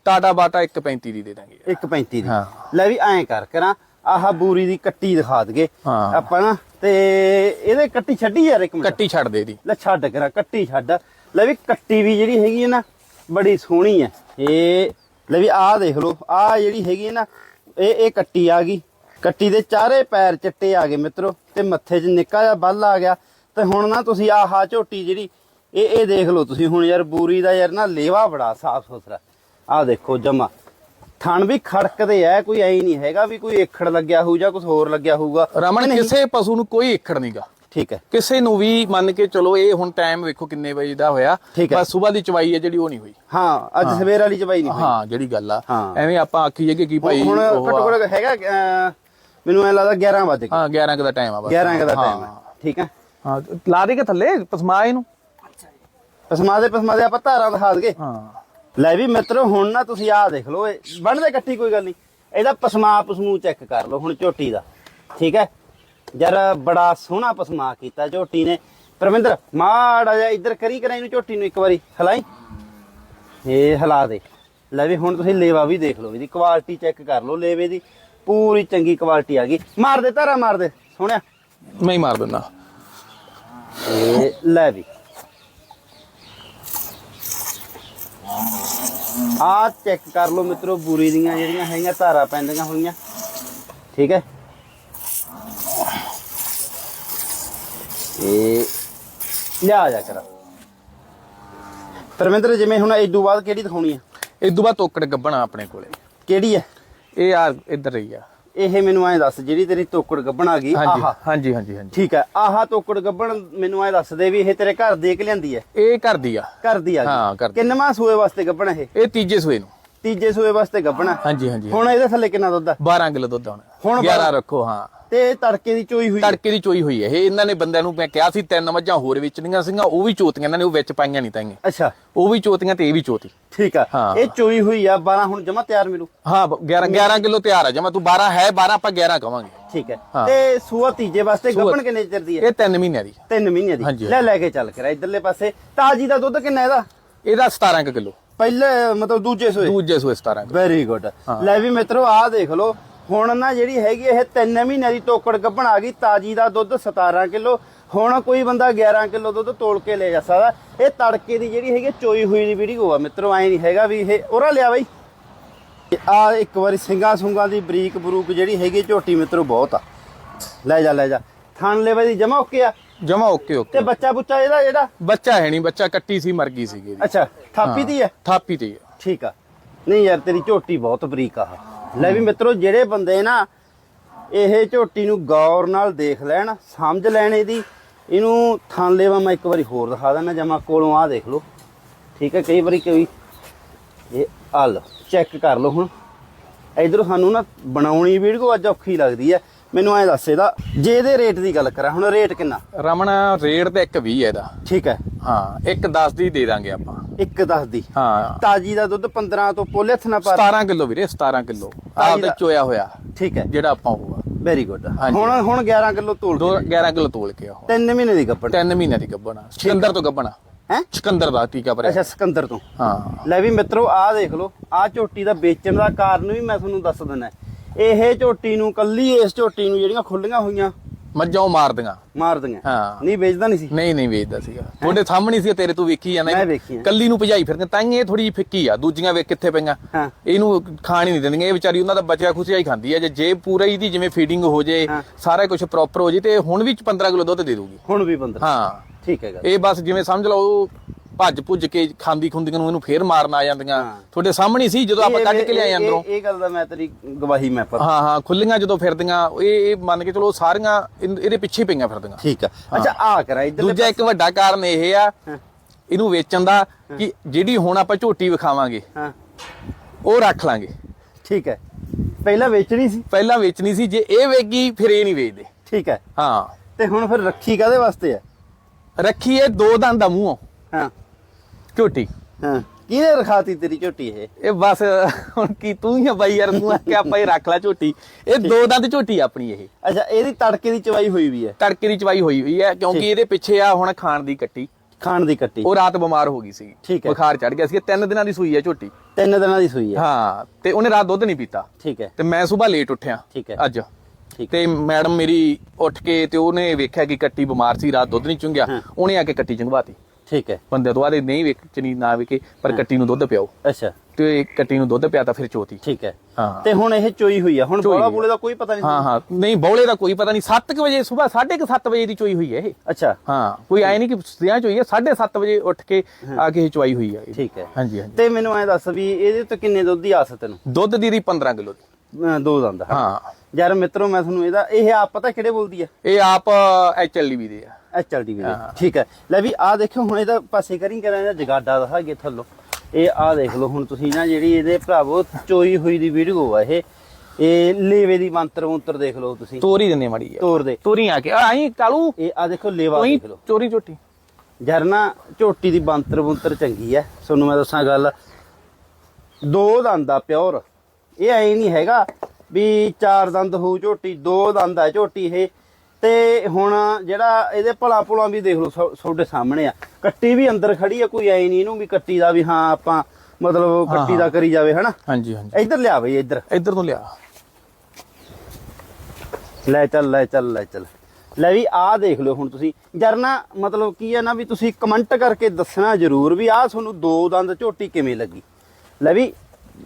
ਟਾਟਾ ਬਾਟਾ 135 ਦੀ ਦੇ ਦਾਂਗੇ। 135 ਦੀ। ਹਾਂ। ਲੈ ਵੀ ਐਂ ਕਰ ਕਰਾਂ ਆਹ ਬੂਰੀ ਦੀ ਕੱਟੀ ਦਿਖਾ ਦਗੇ। ਆਪਾਂ ਨਾ ਤੇ ਇਹਦੇ ਕੱਟੀ ਛੱਡੀ ਯਾਰ ਇੱਕ ਮਿੰਟ। ਕੱਟੀ ਛੱਡ ਦੇ ਦੀ। ਲੈ ਛੱਡ ਕਰਾਂ ਕੱਟੀ ਛੱਡ। ਲੈ ਵੀ ਕੱਟੀ ਵੀ ਜਿਹੜੀ ਹੈਗੀ ਹੈ ਨਾ ਬੜੀ ਸੋਹਣੀ ਹੈ। ਇਹ ਲੈ ਵੀ ਆਹ ਦੇਖ ਲਓ ਆਹ ਜਿਹੜੀ ਹੈਗੀ ਹੈ ਨਾ ਇਹ ਇਹ ਕੱਟੀ ਆ ਗਈ। ਕੱਟੀ ਦੇ ਚਾਰੇ ਪੈਰ ਚਿੱਟੇ ਆ ਗਏ ਮਿੱਤਰੋ ਤੇ ਮੱਥੇ 'ਚ ਨਿੱਕਾ ਜਿਹਾ ਬੱਲ ਆ ਗਿਆ। ਤੇ ਹੁਣ ਨਾ ਤੁਸੀਂ ਆਹ ਝੋਟੀ ਜਿਹੜੀ ਇਹ ਇਹ ਦੇਖ ਲਓ ਤੁਸੀਂ ਹੁਣ ਯਾਰ ਬੂਰੀ ਦਾ ਯਾਰ ਨਾ ਲੇਵਾ ਬੜਾ ਸਾਫ਼ ਸੁਥਰਾ। ਆਹ ਦੇਖੋ ਜਮਾ। ਥਣ ਵੀ ਖੜਕਦੇ ਐ ਕੋਈ ਐ ਨਹੀਂ ਹੈਗਾ ਵੀ ਕੋਈ ਏਖੜ ਲੱਗਿਆ ਹੋਊ ਜਾਂ ਕੁਝ ਹੋਰ ਲੱਗਿਆ ਹੋਊਗਾ। ਰਮਨ ਕਿਸੇ ਪਸ਼ੂ ਨੂੰ ਕੋਈ ਏਖੜ ਨਹੀਂਗਾ ਠੀਕ ਹੈ। ਕਿਸੇ ਨੂੰ ਵੀ ਮੰਨ ਕੇ ਚਲੋ ਇਹ ਹੁਣ ਟਾਈਮ ਵੇਖੋ ਕਿੰਨੇ ਵਜੇ ਦਾ ਹੋਇਆ। ਬਸ ਸਵੇਰ ਦੀ ਚਵਾਈ ਹੈ ਜਿਹੜੀ ਉਹ ਨਹੀਂ ਹੋਈ। ਹਾਂ ਅੱਜ ਸਵੇਰ ਵਾਲੀ ਚਬਾਈ ਨਹੀਂ ਹੋਈ। ਹਾਂ ਜਿਹੜੀ ਗੱਲ ਆ। ਐਵੇਂ ਆਪਾਂ ਆਖੀਏ ਕਿ ਕੀ ਭਾਈ ਹੁਣ ਘੱਟੋ। ਘੱਟ ਹੈਗਾ ਮੈਨੂੰ ਐ ਲੱਗਦਾ 11 ਵਜੇ ਹਾਂ 11 ਕੁ ਦਾ ਟਾਈਮ ਆ ਬਸ। 11 ਕੁ ਦਾ। ਟਾਈਮ ਹੈ। ਠੀਕ ਹੈ? ਹਾਂ ਲਾ ਦੇ ਕੇ ਥੱਲੇ ਪਸਮਾ ਇਹਨੂੰ। ਪਸਮਾਦੇ ਪਸਮਾਦੇ ਆਪਾਂ ਧਾਰਾਂ ਦਿਖਾ ਦਗੇ ਹਾਂ। ਲੈ ਵੀ ਮਿੱਤਰੋ ਹੁਣ ਨਾ ਤੁਸੀਂ ਆਹ ਦੇਖ ਲਓ ਇਹ ਬਣਦੇ ਇਕੱਠੀ ਕੋਈ ਗੱਲ ਨਹੀਂ। ਇਹਦਾ ਪਸਮਾ ਪਸਮੂ ਚੈੱਕ ਕਰ ਲਓ ਹੁਣ ਝੋਟੀ ਦਾ। ਠੀਕ ਹੈ? ਯਾਰ ਬੜਾ ਸੋਹਣਾ ਪਸਮਾ ਕੀਤਾ ਝੋਟੀ ਨੇ। ਪਰਮਿੰਦਰ ਮਾੜਾ ਜਿਹਾ ਇੱਧਰ ਕਰੀ ਕਰਾਂ ਇਹਨੂੰ ਝੋਟੀ ਨੂੰ ਇੱਕ ਵਾਰੀ ਹਲਾਈ। ਇਹ ਹਲਾ ਦੇ। ਲੈ ਵੀ ਹੁਣ ਤੁਸੀਂ ਲੇਵਾ ਵੀ ਦੇਖ ਲਓ ਇਹਦੀ ਕੁਆਲਿਟੀ ਚੈੱਕ ਕਰ ਲਓ ਲੇਵੇ ਦੀ। ਪੂਰੀ ਚੰਗੀ ਕੁਆਲਿਟੀ ਆ ਗਈ। ਮਾਰ ਦੇ ਧਾਰਾ ਮਾਰ ਦੇ। ਸੋਹਣਿਆ। ਮੈਂ ਹੀ ਮਾਰ ਦਿੰਦਾ। ਇਹ ਲੈ ਵੀ। ਆ ਚੈੱਕ ਕਰ ਲਓ ਮਿੱਤਰੋ ਬੂਰੀ ਦੀਆਂ ਜਿਹੜੀਆਂ ਹੈਗੀਆਂ ਧਾਰਾ ਪੈਂਦੀਆਂ ਹੋਈਆਂ। ਠੀਕ ਹੈ। ਇਹ ਲਿਆ ਜਾ ਕਰ। ਪਰਮਿੰਦਰ ਜਿਵੇਂ ਹੁਣ ਇਸ ਤੋਂ ਬਾਅਦ ਕਿਹੜੀ ਦਿਖਾਉਣੀ ਹੈ ਇਸ ਤੋਂ ਬਾਅਦ ਤੋਕੜ ਗੱਬਣਾ ਆਪਣੇ ਕੋਲੇ। ਕਿਹੜੀ ਹੈ ਇਹ ਯਾਰ ਇੱਧਰ ਰਹੀ ਆ। ਇਹ ਮੈਨੂੰ ਐਂ ਦੱਸ ਜਿਹੜੀ ਤੇਰੀ ਤੋਕੜ ਗੱਬਣ ਆ ਗਈ ਹਾਂਜੀ ਆਹਾ। ਹਾਂਜੀ ਹਾਂਜੀ ਹਾਂਜੀ। ਠੀਕ ਹੈ ਆਹਾ ਤੋਕੜ ਗੱਬਣ ਮੈਨੂੰ ਐਂ ਦੱਸ ਦੇ ਵੀ ਇਹ ਤੇਰੇ ਘਰ ਦੇ ਕੇ ਲਿਆਂਦੀ ਹੈ ਇਹ ਕਰਦੀ ਆ। ਘਰ ਦੀ ਆ ਹਾਂ, ਘਰ ਦੀ। ਕਿੰਨਵਾਂ ਸੂਏ ਵਾਸਤੇ ਗੱਬਣ ਇਹ? ਇਹ ਤੀਜੇ ਸੂਏ ਨੂੰ। ਤੀਜੇ ਸੂਏ ਵਾਸਤੇ ਗੱਬਣਾ ਹਾਂਜੀ ਹਾਂਜੀ ਹੁਣ ਇਹਦੇ ਥੱਲੇ ਕਿੰਨਾ ਦੁੱਧ ਆ? 12 ਕਿਲੋ ਦੁੱਧ ਆਉਣਾ ਹੁਣ। 11 ਬਾਰਾਂ। ਰੱਖੋ ਹਾਂ। ਤੇ ਇਹ ਤੜਕੇ ਦੀ ਚੋਈ ਹੋਈ। ਤੜਕੇ ਦੀ ਚੋਈ ਹੋਈ ਹੈ। ਇਹ ਇਹਨਾਂ ਨੇ ਬੰਦਿਆਂ ਨੂੰ ਮੈਂ ਕਿਹਾ ਸੀ ਤਿੰਨ ਮੱਝਾਂ ਹੋਰ ਵੇਚਣੀਆਂ ਸੀਗੀਆਂ ਉਹ ਵੀ ਚੋਤੀਆਂ ਇਹਨਾਂ ਨੇ ਉਹ ਵਿੱਚ ਪਾਈਆਂ ਨਹੀਂ ਤਾਈਆਂ ਅੱਛਾ। ਉਹ ਵੀ ਚੋਤੀਆਂ ਤੇ ਇਹ ਵੀ ਚੋਤੀ। ਠੀਕ ਆ। ਇਹ ਚੋਈ ਹੋਈ ਆ 12 ਹੁਣ ਜਮਾ ਤਿਆਰ ਮਿਲੂ। ਹਾਂ 11 11 ਕਿਲੋ ਤਿਆਰ ਆ ਜਮਾ ਤੂੰ 12 ਹੈ 12 ਆਪਾਂ 11 ਕਵਾਂਗੇ। ਠੀਕ ਹੈ। ਤੇ ਸੂਆ ਤੀਜੇ ਵਾਸਤੇ ਗੱਬਣ ਕਿੰਨੇ ਚਿਰ ਦੀ ਹੈ? ਇਹ 3 ਮਹੀਨਿਆਂ ਦੀ। 3 ਮਹੀਨੇ ਦੀ। ਲੈ ਲੈ ਕੇ ਚੱਲ ਕਰ ਇਧਰਲੇ ਪਾਸੇ। ਤਾਜੀ ਦਾ ਦੁੱਧ ਕਿੰਨਾ ਇਹਦਾ? ਇਹਦਾ 17 ਕੁ ਕਿਲੋ। ਪਹਿਲੇ ਮਤਲਬ ਦੂਜੇ ਸੂਏ। ਦੂਜੇ ਸੂਏ 17 ਕਿਲੋ ਵੈਰੀ ਗੁੱਡ ਲੈ ਵੀ ਮਿੱਤਰੋ ਆਹ ਦੇਖ ਲਓ ਹੁਣ ਨਾ ਜਿਹੜੀ ਹੈਗੀ ਇਹ 3 ਮਹੀਨਿਆਂ ਦੀ ਤੋਕੜ ਗੱਭਣ ਆ ਗਈ ਤਾਜੀ ਦਾ ਦੁੱਧ 17 ਕਿਲੋ ਹੁਣ ਕੋਈ ਬੰਦਾ 11 ਕਿਲੋ ਦੁੱਧ ਤੋਲ ਕੇ ਲੈ ਜਾ ਸਕਦਾ। ਇਹ ਤੜਕੇ ਦੀ ਜਿਹੜੀ ਹੈਗੀ ਚੋਈ ਹੋਈ ਦੀ ਵੀਡੀਓ ਆ ਮਿੱਤਰੋ ਐ ਨਹੀਂ ਹੈਗਾ ਵੀ ਇਹ ਉਹਰਾ ਲਿਆ ਬਈ। ਆ ਇੱਕ ਵਾਰੀ ਸਿੰਘਾਂ ਸੁੰਗਾਂ ਦੀ ਬਰੀਕ ਬਰੂਕ ਜਿਹੜੀ ਹੈਗੀ ਝੋਟੀ ਮਿੱਤਰੋ ਬਹੁਤ ਆ। ਲੈ ਜਾ ਲੈ ਜਾ। ਥਣ ਲੈਵੇ ਦੀ ਜਮਾ ਓਕੇ ਆ? ਜਮਾ ਓਕੇ ਤੇ ਓਕੇ ਬੱਚਾ ਬੁੱਚਾ ਇਹਦਾ ਜਿਹੜਾ ਬੱਚਾ ਹੈ ਨਹੀਂ ਬੱਚਾ ਕੱਟੀ ਸੀ ਮਰ ਗਈ ਸੀਗੀ। ਅੱਛਾ ਥਾਪੀ ਦੀ ਹੈ? ਥਾਪੀ ਤੇ ਹੀ। ਠੀਕ ਆ। ਨਹੀਂ ਯਾਰ ਤੇਰੀ ਝੋਟੀ ਬਹੁਤ ਬਰੀਕ ਆ। ਲੈ ਵੀ ਮਿੱਤਰੋ, ਜਿਹੜੇ ਬੰਦੇ ਨਾ ਇਹ ਝੋਟੀ ਨੂੰ ਗੌਰ ਨਾਲ ਦੇਖ ਲੈਣ, ਸਮਝ ਲੈਣ ਇਹਦੀ, ਇਹਨੂੰ ਥਣ ਲੈਵਾ ਮੈਂ ਇੱਕ ਵਾਰੀ ਹੋਰ ਦਿਖਾ ਦਿੰਦਾ ਜਮਾ ਕੋਲੋਂ ਆ ਦੇਖ ਲਓ। ਠੀਕ ਹੈ, ਕਈ ਵਾਰੀ ਕੋਈ ਇਹ ਆ ਲਓ ਚੈੱਕ ਕਰ ਲਓ ਹੁਣ। ਇਧਰ ਸਾਨੂੰ ਨਾ ਬਣਾਉਣੀ ਵੀਡੀਓ ਅੱਜ ਔਖੀ ਲੱਗਦੀ ਹੈ। ਮੈਨੂੰ ਐ ਦੱਸ ਇਹਦਾ ਜੇ ਇਹਦੇ ਰੇਟ ਦੀ ਗੱਲ ਕਰਾਂ ਹੁਣ ਰੇਟ ਕਿੰਨਾ? ਰਮਣ ਰੇਟ ਤੇ 120 ਹੈ ਇਹਦਾ। ਠੀਕ ਹੈ। ਹਾਂ ਇੱਕ 10 ਦੀ ਦੇ ਦਾਂਗੇ ਆਪਾਂ। ਇੱਕ ਦੱਸ ਦੀ। ਹਾਂ। ਤਾਜੀ ਦਾ ਦੁੱਧ 15 ਤੋਂ ਪੋਲੇ ਨਾ ਪਾ 17 ਕਿਲੋ ਵੀਰੇ 17 ਕਿਲੋ। ਆਪ ਤੇ ਦਾ- ਚੋਇਆ ਹੋਇਆ। ਠੀਕ ਹੈ। ਜਿਹੜਾ ਆਪਾਂ ਹੋਊਗਾ ਵੈਰੀ ਗੁੱਡ। ਹੁਣ ਹੁਣ 11 ਕਿਲੋ ਤੋਲ ਦੋ 11 ਕਿਲੋ ਤੋਲ ਕੇ ਉਹ। 3 ਮਹੀਨੇ ਦੀ ਕੱਪੜ 3 ਮਹੀਨੇ ਦੀ ਗੱਬਣਾ ਸਿਕੰਦਰ ਤੋਂ ਗੱਬਣਾ ਹੈ? ਸਿਕੰਦਰ ਦਾ ਟੀਕਾ ਭਰਿਆ। ਅੱਛਾ ਸਿਕੰਦਰ ਤੋਂ। ਹਾਂ। ਲੈ ਵੀ ਮਿੱਤਰੋ ਆਹ ਦੇਖ ਲਓ ਆਹ ਝੋਟੀ ਦਾ ਵੇਚਣ ਦਾ ਕਾਰਨ ਵੀ ਮੈਂ ਤੁਹਾਨੂੰ ਦੱਸ ਦਿੰਦਾ। ਇਹ ਝੋਟੀ ਨੂੰ ਕੱਲੀ ਇਸ ਝੋਟੀ ਨੂੰ ਜਿਹੜੀਆਂ ਖੁੱਲੀਆਂ ਹੋਈਆਂ ਮੱਝਾਂ ਮਾਰਦੀਆਂ। ਮਾਰ ਦਿੰਗਾ ਹਾਂ। ਨਹੀਂ ਵੇਚਦਾ ਨਹੀਂ ਸੀ? ਨਹੀਂ ਨਹੀਂ ਵੇਚਦਾ ਸੀਗਾ। ਤੁਹਾਡੇ ਸਾਹਮਣੇ ਸੀ ਤੇਰੇ ਤੂੰ ਵੇਖੀ ਜਾਂਦਾ। ਮੈਂ ਵੇਖੀ ਆ। ਕੱਲੀ ਨੂੰ ਭਜਾਈ ਫਿਰਦੇ ਤਾਂ ਹੀ ਇਹ ਥੋੜੀ ਫਿੱਕੀ ਆ ਦੂਜੀਆਂ ਵੇਖ ਕਿੱਥੇ ਪਈਆਂ। ਹਾਂ। ਇਹਨੂੰ ਖਾਣ ਹੀ ਨਹੀਂ ਦਿੰਦੀਆਂ ਇਹ ਵਿਚਾਰੀ ਉਹਨਾਂ ਦਾ ਬਚਿਆ ਖੁਸ਼ਿਆ ਹੀ ਖਾਂਦੀ ਹੈ ਜੇ ਜੇ ਪੂਰਾ ਇਹਦੀ ਜਿਵੇਂ ਫੀਡਿੰਗ ਹੋ ਜੇ ਹਾਂ। ਸਾਰਾ ਕੁਝ ਪ੍ਰੋਪਰ ਹੋ ਜੇ ਤੇ ਹੁਣ ਵੀ 15 ਕਿਲੋ ਦੁੱਧ ਦੇ ਦੂਗੀ। ਹੁਣ ਵੀ 15 ਹਾਂ। ਠੀਕ ਹੈ ਗੱਲ। ਇਹ ਬਸ ਜਿਵੇਂ ਸਮਝ ਲਓ ਭੱਜ ਭੁੱਜ ਕੇ ਖਾਂਦੀ ਖੁੰਦੀਆਂ ਨੂੰ ਇਹਨੂੰ ਫੇਰ ਮਾਰਨ ਆ ਜਾਂਦੀਆਂ। ਤੁਹਾਡੇ ਸਾਹਮਣੇ ਸੀ ਜਦੋਂ ਆਪਾਂ ਕੱਢ ਕੇ ਲਿਆਏ ਅੰਦਰੋਂ? ਇਹ ਗੱਲ ਦਾ ਮੈਂ ਤੇਰੀ ਗਵਾਹੀ ਮੈਂ ਪਰ ਹਾਂ ਹਾਂ ਖੁੱਲੀਆਂ ਜਦੋਂ ਫਿਰਦੀਆਂ ਇਹ ਇਹ ਮੰਨ ਕੇ ਚਲੋ ਸਾਰੀਆਂ ਇਹਦੇ ਪਿੱਛੇ ਪਈਆਂ ਫਿਰਦੀਆਂ। ਠੀਕ ਆ। ਅੱਛਾ ਆ ਕਰਾ ਇੱਧਰ ਦੂਜਾ ਇੱਕ ਵੱਡਾ ਕਾਰਨ ਇਹ ਆ। ਇਹਨੂੰ ਵੇਚਣ ਦਾ ਕਿ ਜਿਹੜੀ ਹੁਣ ਆਪਾਂ ਝੋਟੀ ਵਿਖਾਵਾਂਗੇ ਹਾਂ। ਉਹ ਰੱਖ ਲਾਂਗੇ। ਠੀਕ ਹੈ। ਪਹਿਲਾਂ ਵੇਚਣੀ ਸੀ? ਪਹਿਲਾਂ ਵੇਚਣੀ ਸੀ ਜੇ ਇਹ ਵੇਗੀ ਫਿਰ ਇਹ ਨਹੀਂ ਵੇਚਦੇ। ਠੀਕ ਹੈ। ਹਾਂ। ਤੇ ਹੁਣ ਫਿਰ ਰੱਖੀ ਕਾਦੇ ਵਾਸਤੇ ਆ ਰੱਖੀ ਇਹ ਦੋ ਦੰਦ ਦਾ ਮੂੰਹੋਂ। ਹਾਂ। ਝੋਟੀ। ਹਾਂ। ਕਿਹਨੇ ਰਖਾਤੀ ਤੇਰੀ ਝੋਟੀ ਇਹ? ਇਹ ਬਸ ਹੁਣ ਕੀ ਤੂੰ ਹੀ ਆ ਬਾਈ ਯਾਰ ਤੂੰ ਆ ਕੇ ਆਪਾਂ ਇਹ ਰੱਖ ਲੈ ਝੋਟੀ। ਇਹ ਦੋ ਦੰਦ ਝੋਟੀ ਆ ਆਪਣੀ ਇਹ। ਅੱਛਾ ਇਹਦੀ ਤੜਕੇ ਦੀ ਚਵਾਈ ਹੋਈ ਵੀ ਹੈ। ਤੜਕੇ ਦੀ ਚਵਾਈ ਹੋਈ ਹੋਈ ਹੈ ਕਿਉਂਕਿ। ਇਹਦੇ ਪਿੱਛੇ ਆ ਹੁਣ ਖਾਣ ਦੀ ਕੱਟੀ। ਖਾਣ ਦੀ ਕੱਟੀ। ਉਹ ਰਾਤ ਬਿਮਾਰ ਹੋ ਗਈ ਸੀ। ਠੀਕ ਹੈ। ਬੁਖਾਰ ਚੜ ਗਿਆ ਸੀ। ਤਿੰਨ ਦਿਨਾਂ ਦੀ ਸੂਈ ਹੈ ਝੋਟੀ। ਤਿੰਨ ਦਿਨਾਂ ਦੀ ਸੂਈ ਹੈ। ਹਾਂ ਤੇ ਉਹਨੇ ਰਾਤ ਦੁੱਧ ਨਹੀਂ ਪੀਤਾ। ਠੀਕ ਹੈ। ਤੇ ਮੈਂ ਸਵੇਰ ਲੇਟ ਉੱਠਿਆ ਠੀਕ ਹੈ। ਅੱਜ। ਤੇ ਮੈਡਮ ਮੇਰੀ ਉੱਠ ਕੇ ਤੇ ਉਹਨੇ ਵੇਖਿਆ ਕਿ ਕੱਟੀ ਬਿਮਾਰ ਸੀ ਰਾਤ ਦੁੱਧ ਨਹੀਂ ਚੁੰਗਿਆ ਹਾਂ। ਉਹਨੇ ਆ ਕੇ ਕੱਟੀ ਚੰਗਵਾਤੀ ਠੀਕ ਹੈ। ਬੰਦੇ ਤੋਂ ਆਦੇ ਨਹੀਂ ਵੇਚਣੀ ਨਾ ਵੇਕੇ ਪਰ ਕੱਟੀ ਨੂੰ ਦੁੱਧ ਪਿਆਓ। ਅੱਛਾ। ਤੇ ਕੱਟੀ ਨੂੰ ਦੁੱਧ ਪਿਆ ਤਾਂ ਫਿਰ ਚੋਤੀ। ਠੀਕ ਹੈ। ਹਾਂ। ਤੇ ਹੁਣ ਇਹ ਚੋਈ ਹੋਈ ਆ ਹੁਣ ਬੋਲਾ। ਬੋਲੇ ਦਾ ਕੋਈ ਪਤਾ ਨਹੀਂ ਹਾਂ ਹਾਂ। ਨਹੀਂ ਬੌਲੇ ਦਾ ਕੋਈ ਪਤਾ ਨਹੀਂ। 7 ਵਜੇ ਸਵੇਰ 7:30 ਵਜੇ ਦੀ ਚੋਈ ਹੋਈ ਹੈ ਇਹ। ਅੱਛਾ। ਹਾਂ। ਕੋਈ ਆਏ ਨਹੀਂ ਕਿ ਸਿਆਂ ਚੋਈ ਹੈ। 7:30 ਵਜੇ ਉੱਠ ਕੇ ਆ ਕੇ ਇਹ ਚੋਈ ਹੋਈ ਹੈ। ਇਹ। ਠੀਕ ਹੈ। ਹਾਂਜੀ ਹਾਂਜੀ। ਤੇ ਮੈਨੂੰ ਐ ਦੱਸ ਵੀ ਇਹਦੇ ਤੋਂ ਕਿੰਨੇ ਦੁੱਧ ਦੀ ਆਸ ਤੈਨੂੰ? ਦੁੱਧ ਦੀ ਦੀ 15 ਕਿਲੋ ਦੀ। ਦੋ ਦੰਦ। ਹਾਂ। ਯਾਰ ਮਿੱਤਰੋ ਮੈਂ ਤੁਹਾਨੂੰ ਇਹਦਾ ਇਹ ਆਪ ਪਤਾ ਕਿਹੜੇ ਬੋਲਦੀ ਆ ਇਹ ਆਪ ਐਚਐਲਡੀ ਵੀ ਦੇ ਆ। ਐਚਐਲਡੀ ਵੀ ਠੀਕ ਹੈ। ਲੈ ਵੀ ਆ ਦੇਖੋ ਹੁਣ ਇਹਦਾ ਪਾਸੇ ਕਰੀ ਕਰਾਂ ਇਹਦਾ ਜਗਾਡਾ ਦਿਖਾਗੇ ਥੱਲੋਂ। ਇਹ ਆ ਦੇਖ ਲਓ ਹੁਣ ਤੁਸੀਂ ਨਾ ਜਿਹੜੀ ਇਹਦੇ ਭਰਾਵੋ ਚੋਈ ਹੋਈ ਦੀ ਵੀਡੀਓ ਆ ਇਹ। ਇਹ ਲੇਵੇ ਦੀ ਮੰਤਰ ਮੰਤਰ ਦੇਖ ਲਓ ਤੁਸੀਂ। ਤੋਰੀ ਦਿੰਨੇ ਮੜੀ ਤੋਰ ਦੇ। ਤੋਰੀ ਆ ਕੇ। ਆਈ ਕਾਲੂ? ਇਹ ਆ ਦੇਖੋ ਲੇਵਾ ਦੇਖ ਲਓ। ਚੋਰੀ ਚੋਟੀ ਯਾਰ ਨਾ ਝੋਟੀ ਦੀ ਬੰਤਰ ਬੁੰਤਰ ਚੰਗੀ ਐ ਤੁਹਾਨੂੰ ਮੈਂ ਦੱਸਾਂ ਗੱਲ। ਦੋ ਦੰਦ ਆ ਪਿਓਰ। ਇਹ ਐ ਨਹੀਂ ਹੈਗਾ ਵੀ ਚਾਰ ਦੰਦ ਹੋਊ ਝੋਟੀ ਦੋ ਦੰਦ ਆ ਝੋਟੀ ਇਹ। ਤੇ ਹੁਣ ਜਿਹੜਾ ਇਹਦੇ ਭਲਾ ਭੁਲਾ ਵੀ ਦੇਖ ਲਓ ਤੁਹਾਡੇ ਸਾਹਮਣੇ ਆ। ਕੱਟੀ ਵੀ ਅੰਦਰ ਖੜੀ ਆ ਕੋਈ ਐ ਨਹੀਂ ਇਹਨੂੰ ਵੀ ਕੱਟੀ ਦਾ ਵੀ ਹਾਂ ਆਪਾਂ ਮਤਲਬ ਕੱਟੀ ਦਾ ਕਰੀ ਜਾਵੇ ਹਨਾ? ਹਾਂਜੀ ਹਾਂਜੀ। ਇੱਧਰ ਲਿਆ ਬਈ ਇੱਧਰ। ਇੱਧਰ ਤੋਂ ਲਿਆ। ਲੈ ਚੱਲ ਲੈ ਚੱਲ ਲੈ ਚੱਲ। ਲੈ ਵੀ ਆਹ ਦੇਖ ਲਓ ਹੁਣ ਤੁਸੀਂ। ਯਾਰ ਨਾ ਮਤਲਬ ਕੀ ਹੈ ਨਾ ਵੀ ਤੁਸੀਂ ਕਮੈਂਟ ਕਰਕੇ ਦੱਸਣਾ ਜ਼ਰੂਰ ਵੀ ਆਹ ਤੁਹਾਨੂੰ ਦੋ ਦੰਦ ਝੋਟੀ ਕਿਵੇਂ ਲੱਗੀ। ਲੈ ਵੀ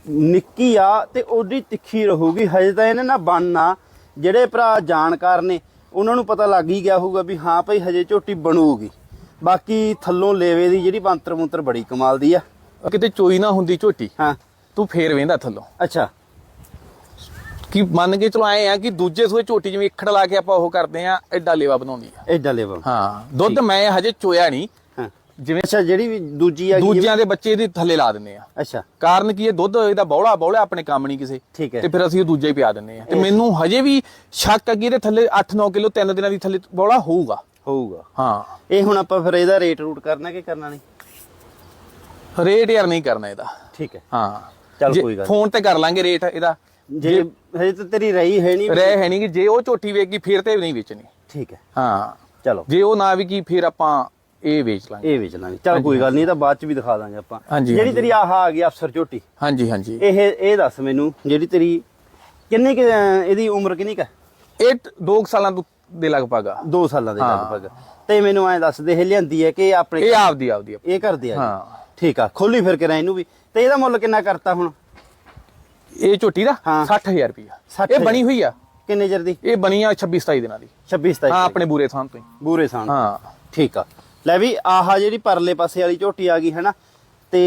ਨਿੱਕੀ ਆ ਤੇ ਉਹਦੀ ਤਿੱਖੀ ਰਹੂਗੀ ਹਜੇ ਤਾਂ ਇਹਨੇ ਨਾ ਬਣਨਾ ਜਿਹੜੇ ਭਰਾ ਜਾਣਕਾਰ ਨੇ ਉਹਨਾਂ ਨੂੰ ਪਤਾ ਲੱਗ ਹੀ ਗਿਆ ਹੋਊਗਾ ਵੀ ਹਾਂ ਭਾਈ ਹਜੇ ਝੋਟੀ ਬਣੂਗੀ। ਬਾਕੀ ਥੱਲੋਂ ਲੇਵੇ ਦੀ ਜਿਹੜੀ ਬੰਤਰ ਮੁੰਤਰ ਬੜੀ ਕਮਾਲ ਦੀ ਆ। ਕਿਤੇ ਚੋਈ ਨਾ ਹੁੰਦੀ ਝੋਟੀ ਹਾਂ। ਤੂੰ ਫੇਰ ਵੇਂਦਾ ਥੱਲੋਂ। ਅੱਛਾ। ਕੀ ਮੰਨ ਕੇ ਚਲੋ ਆਏ ਆ ਕਿ ਦੂਜੇ ਸੂਏ ਝੋਟੀ ਜਿਵੇਂ ਇਖੜ ਲਾ ਕੇ ਆਪਾਂ ਉਹ ਕਰਦੇ ਆ ਐਡਾ ਲੇਵਾ ਬਣਾਉਂਦੀ ਆ। ਐਡਾ ਲੇਵਾ। ਹਾਂ ਦੁੱਧ ਮੈਂ ਹਜੇ ਚੋਇਆ ਨਹੀਂ ਜਿਵੇਂ ਅੱਛਾ ਜਿਹੜੀ ਵੀ ਦੂਜੀ ਆ। ਦੂਜਿਆਂ ਦੇ ਬੱਚੇ ਇਹਦੇ ਥੱਲੇ ਲਾ ਦਿੰਨੇ ਆ। ਅੱਛਾ। ਕਾਰਨ ਕੀ ਇਹ ਦੁੱਧ ਇਹਦਾ ਬੌਲਾ ਬੌਲਾ ਆਪਣੇ ਕੰਮ ਨਹੀਂ ਕਿਸੇ। ਠੀਕ ਹੈ। ਤੇ ਫਿਰ ਅਸੀਂ ਉਹ ਦੂਜਾ ਹੀ ਪਿਆ ਦਿੰਨੇ ਆ। ਤੇ ਮੈਨੂੰ ਹਜੇ ਵੀ ਸ਼ੱਕ ਆ ਕਿ ਇਹਦੇ ਥੱਲੇ 8-9 ਕਿਲੋ ਤਿੰਨ ਦਿਨਾਂ ਦੀ ਥੱਲੇ ਬੌਲਾ ਹੋਊਗਾ। ਹੋਊਗਾ। ਹਾਂ। ਇਹ ਹੁਣ ਆਪਾਂ ਫਿਰ ਇਹਦਾ ਰੇਟ ਰੂਟ ਕਰਨਾ ਕਿ ਕਰਨਾ ਨਹੀਂ? ਰੇਟ ਯਾਰ ਨਹੀਂ ਕਰਨਾ ਇਹਦਾ। ਠੀਕ ਹੈ। ਹਾਂ। ਚੱਲ ਕੋਈ ਗੱਲ ਫੋਨ ਤੇ ਕਰ ਲਾਂਗੇ ਰੇਟ ਇਹਦਾ। ਜੇ ਹਜੇ ਤਾਂ ਤੇਰੀ ਰਹੀ ਹੈ ਨਹੀਂ। ਰਹਿ ਹੈ ਨਹੀਂ ਕਿ ਜੇ ਉਹ ਝੋਟੀ ਵੇਚਗੀ ਫਿਰ ਤੇ ਨਹੀਂ ਵੇਚਣੀ। ਠੀਕ ਹੈ। ਹਾਂ। ਚਲੋ। ਜੇ ਉਹ ਨਾ ਵਿਕੀ ਫਿਰ ਆਪਾਂ ਇਹ ਵੇਚ ਲਾਂਗੇ। ਇਹ ਵੇਚ ਲਾਂਗੇ। ਚਲ ਕੋਈ ਗੱਲ ਨਹੀਂ ਇਹ ਤਾਂ ਬਾਅਦ ਚ ਵੀ ਦਿਖਾ ਦਾਂਗੇ ਆਪਾਂ। ਹਾਂਜੀ, ਜਿਹੜੀ ਹਾਂਜੀ। ਤੇਰੀ ਆਹ ਆ ਗਈ ਅਫਸਰ ਝੋਟੀ। ਹਾਂਜੀ ਹਾਂਜੀ। ਇਹ ਇਹ ਦੱਸ ਮੈਨੂੰ ਜਿਹੜੀ ਤੇਰੀ ਕਿੰਨੀ ਕੁ, ਅਹ, ਇਹਦੀ ਉਮਰ ਕਿੰਨੀ ਕ ਇਹ 2 ਸਾਲਾਂ ਤੋਂ ਦੇ ਲਗਭਗ ਆ। 2 ਸਾਲਾਂ ਦੇ ਹਾਂ। ਲਗਭਗ। ਤੇ ਮੈਨੂੰ ਐਂ ਦੱਸ ਦੇ ਇਹ ਲਿਆਂਦੀ ਹੈ ਕਿ ਆਪਣੇ ਇਹ ਆਪਦੀ ਆਪਦੀ ਆ। ਇਹ ਕਰਦੇ ਆ ਹਾਂ। ਠੀਕ ਆ ਖੋਲੀ ਫਿਰ ਕੇ ਇਹਨੂੰ ਵੀ। ਤੇ ਇਹਦਾ ਮੁੱਲ ਕਿੰਨਾ ਕਰਤਾ ਹੁਣ? ਇਹ ਝੋਟੀ ਦਾ ਹਾਂ। 60000 ਰੁਪਇਆ 60,000 ਇਹ ਬਣੀ ਹੋਈ ਆ। ਕਿੰਨੇ ਚਿਰ ਦੀ? ਇਹ ਬਣੀ ਆ 26 27 ਦਿਨਾਂ ਦੀ। 26 27 ਹਾਂ ਆਪਣੇ ਬੂਰੇ ਥਾਂ ਤੋਂ ਹੀ। ਬੂਰੇ ਸਾਣ ਹਾਂ। ਠੀਕ ਆ। ਲੈ ਵੀ ਆਹ ਜਿਹੜੀ ਪਰਲੇ ਪਾਸੇ ਵਾਲੀ ਝੋਟੀ ਆ ਗਈ ਹੈ ਨਾ ਤੇ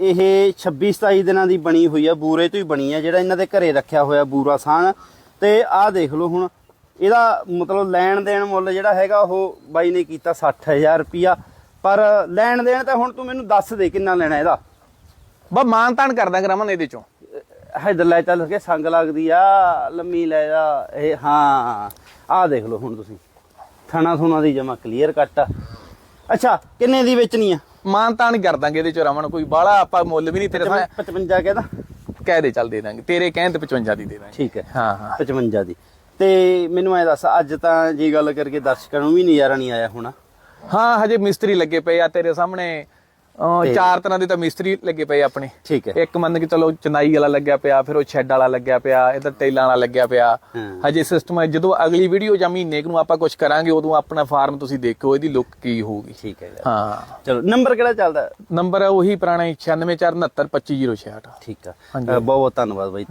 ਇਹ 26 27 ਦਿਨਾਂ ਦੀ ਬਣੀ ਹੋਈ ਆ ਬੂਰੇ ਤੋਂ ਹੀ ਬਣੀ ਆ ਜਿਹੜਾ ਇਹਨਾਂ ਦੇ ਘਰੇ ਰੱਖਿਆ ਹੋਇਆ ਬੂਰਾ ਸਾਨ ਤੇ ਆਹ ਦੇਖ ਲਓ ਹੁਣ ਇਹਦਾ ਮਤਲਬ ਲੈਣ ਦੇਣ ਮੁੱਲ ਜਿਹੜਾ ਹੈਗਾ ਉਹ ਬਾਈ ਨੇ ਕੀਤਾ 60000 ਰੁਪਿਆ ਪਰ ਲੈਣ ਦੇਣ ਤਾਂ ਹੁਣ ਤੂੰ ਮੈਨੂੰ ਦੱਸ ਦੇ ਕਿੰਨਾ ਲੈਣਾ ਇਹਦਾ। ਬਾ ਮਾਨ ਤਾਨ ਕਰਦਾ ਕਰਾਮਨ ਇਹਦੇ ਚੋਂ। ਹੈਦਰ ਲੈ ਚੱਲ ਕੇ ਸੰਗ ਲੱਗਦੀ ਆ ਲੰਮੀ ਲੈ ਜਾ ਇਹ ਹਾਂ। ਆਹ ਦੇਖ ਲਓ ਹੁਣ ਤੁਸੀਂ। ਥਣਾ ਥੁਣਾ ਦੀ ਜਮਾ ਕਲੀਅਰ ਕੱਟ ਆ। ਅੱਛਾ ਕਿੰਨੇ ਦੀ ਵੇਚਣੀ ਆ? ਮਾਨ ਤਾਨ ਕਰ ਦਾਂਗੇ ਇਹਦੇ ਚੋਂ ਰਮਨ ਕੋਈ ਬਾਹਲਾ ਆਪਾਂ ਮੁੱਲ ਵੀ ਨਹੀਂ ਤੇਰੇ ਸਾਹਮਣੇ 55 ਕਹਿੰਦਾ ਕਹਿ ਦੇ? ਚੱਲ ਦੇ ਦਾਂਗੇ। ਤੇਰੇ ਕਹਿਣ ਤੇ 55 ਦੀ ਦੇ ਦਾਂਗੇ। ਠੀਕ ਹੈ। ਹਾਂ ਹਾਂ। 55 ਦੀ। ਤੇ ਮੈਨੂੰ ਐ ਦੱਸ ਅੱਜ ਤਾਂ ਜੀ ਗੱਲ ਕਰਕੇ ਦਰਸ਼ਕਾਂ ਨੂੰ ਵੀ ਨਜ਼ਾਰਾ ਨਹੀਂ ਆਇਆ ਹੋਣਾ। ਹਾਂ ਹਜੇ ਮਿਸਤਰੀ ਲੱਗੇ ਪਏ ਆ ਤੇਰੇ ਸਾਹਮਣੇ। ਚਾਰ ਤਰ੍ਹਾਂ ਦੇ ਤਾਂ ਮਿਸਤਰੀ ਲੱਗੇ ਪਏ ਆਪਣੇ। ਠੀਕ ਹੈ। ਇੱਕ ਮੰਨ ਕੇ ਚਲੋ ਚਨਾਈ ਵਾਲਾ ਲੱਗਿਆ ਪਿਆ ਫਿਰ ਉਹ ਸ਼ੈੱਡ ਵਾਲਾ ਲੱਗਿਆ ਪਿਆ ਇਧਰ ਟੇਲਾਂ ਵਾਲਾ ਲੱਗਿਆ ਪਿਆ। ਹਜੇ ਸਿਸਟਮ ਹੈ ਜਦੋਂ ਅਗਲੀ ਵੀਡੀਓ ਜਾਂ ਮਹੀਨੇ ਨੂੰ ਆਪਾਂ ਕੁਝ ਕਰਾਂਗੇ ਉਦੋਂ ਆਪਣਾ ਫਾਰਮ ਤੁਸੀਂ ਦੇਖੋ ਇਹਦੀ ਲੁੱਕ ਕੀ ਹੋਊਗੀ। ਠੀਕ ਹੈ। ਹਾਂ। ਚਲੋ ਨੰਬਰ ਕਿਹੜਾ ਚੱਲਦਾ? ਨੰਬਰ ਹੈ ਉਹੀ ਪੁਰਾਣਾ 9649725066 ਠੀਕ ਆ। ਬਹੁਤ ਬਹੁਤ ਧੰਨਵਾਦ ਬਾਈ।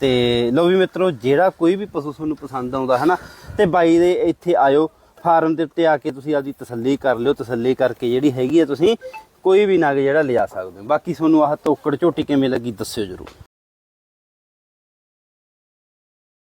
ਤੇ ਲੋ ਵੀ ਮਿੱਤਰੋ ਜਿਹੜਾ ਕੋਈ ਵੀ ਪਸ਼ੂ ਤੁਹਾਨੂੰ ਪਸੰਦ ਆਉਂਦਾ ਹੈ ਨਾ ਤੇ ਬਾਈ ਦੇ ਇੱਥੇ ਆਇਓ। ਫਾਰਮ ਦੇ ਉੱਤੇ ਆ ਕੇ ਤੁਸੀਂ ਆਪਦੀ ਤਸੱਲੀ ਕਰ ਲਿਓ। ਤਸੱਲੀ ਕਰਕੇ ਜਿਹੜੀ ਹੈਗੀ ਹੈ ਤੁਸੀਂ ਕੋਈ ਵੀ ਨਗ ਜਿਹੜਾ ਲਿਆ ਸਕਦੇ ਹੋ। ਬਾਕੀ ਤੁਹਾਨੂੰ ਆਹ ਤੋਕੜ ਝੋਟੀ ਕਿਵੇਂ ਲੱਗੀ ਦੱਸਿਓ ਜਰੂਰ।